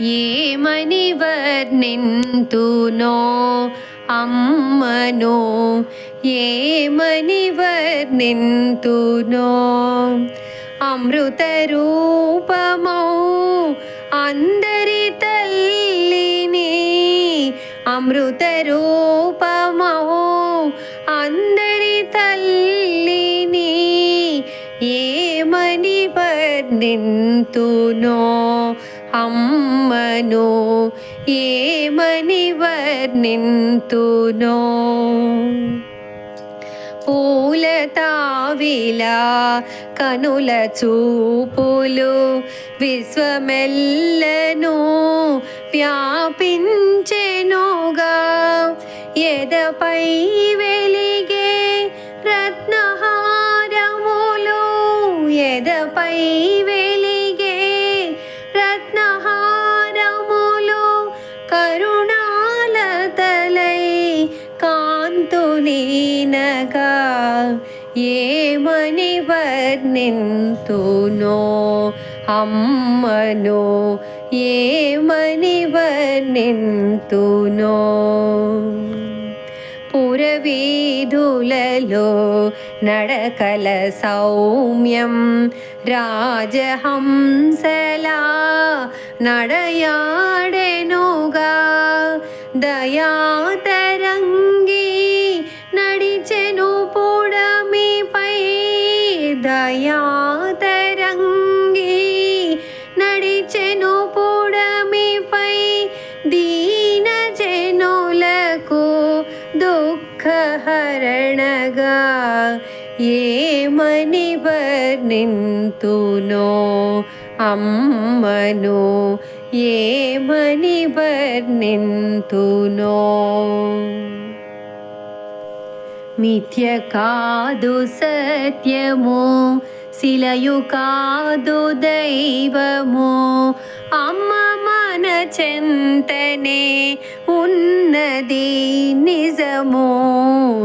ఏమని వర్ణింతునో అమ్మను ఏమని వర్ణింతునో అమృత రూపమౌ అందరి తల్లిని అమృత రూపమౌ అందరి తల్లిని ఏమని వర్ణింతునో అమ్మను ఏమని వర్ణింతునో పూల తావిలా కనుల చూపులు విశ్వమెల్లను వ్యాపించెనుగా. ఎదపై ये मनिवर्निन्तु नो हं ये मनिवर्निन्तु नो पुरवीधुललो नडकलसौम्यं राजहं सला नडयाडनो गा దయాతరంగి నడిచెను పొడమిపై దీన జనులకు దుఃఖహరణగా ఏమని వర్ణింతునో అమ్మను ఏమని వర్ణింతునో మిథ్య కాదు సత్యము శిలయు కాదు దైవము. అమ్మ మన చెంతనే ఉన్నది నిజము.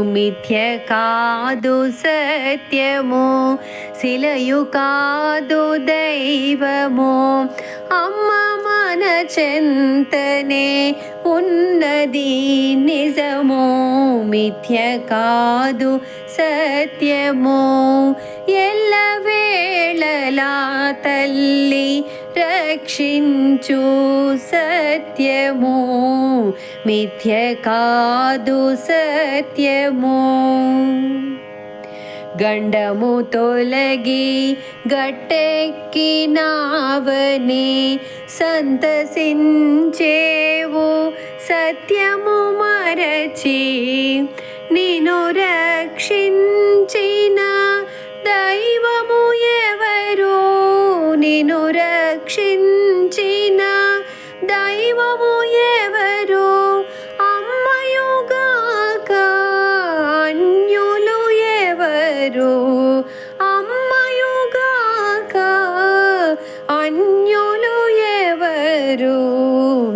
మిథ్య కాదు సత్యము శిలయు కాదు దైవము. అమ్మ మన చెంతనే ఉన్నది నిజము. మిథ్య కాదు సత్యము ఎల్లవేళలా తల్లి రక్షించు సత్యము మిథ్య కాదు సత్యము గండము తొలగి గట్టెక్కినావని సంతసించేవు సత్యము తెచ్చి నిను రక్షించిన దైవము ఎవరు? నిను రక్షించిన దైవము ఎవరు? అమ్మయుగాక అన్యులు ఎవరు? అమ్మయుగాక అన్యులు ఎవరు?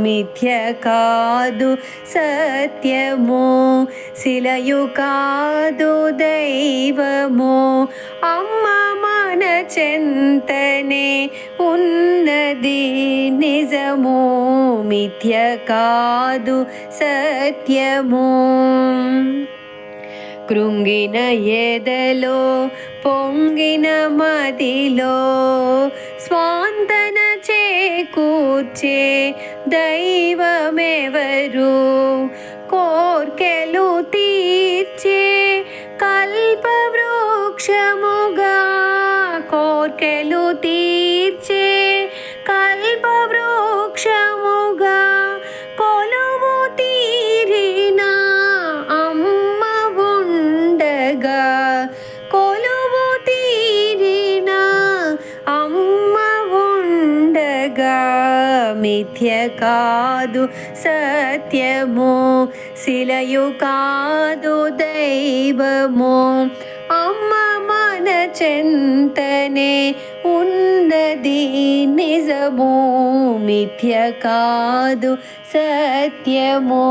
మిథ్య కాదు సత్యము శిలయు కాదు దైవము అమ్మ మన చెంతనే ఉన్నది నిజము మిథ్య కాదు సత్యము కృంగిన ఎదలో పొంగిన మదిలో స్వామి చేకూర్చే దైవమెవరు? కోర్కెలు మిథ్య కాదు సత్యము శిలయు కాదు దైవము. అమ్మ మన చింతనే ఉన్నది నిజము మిథ్య కాదు సత్యము.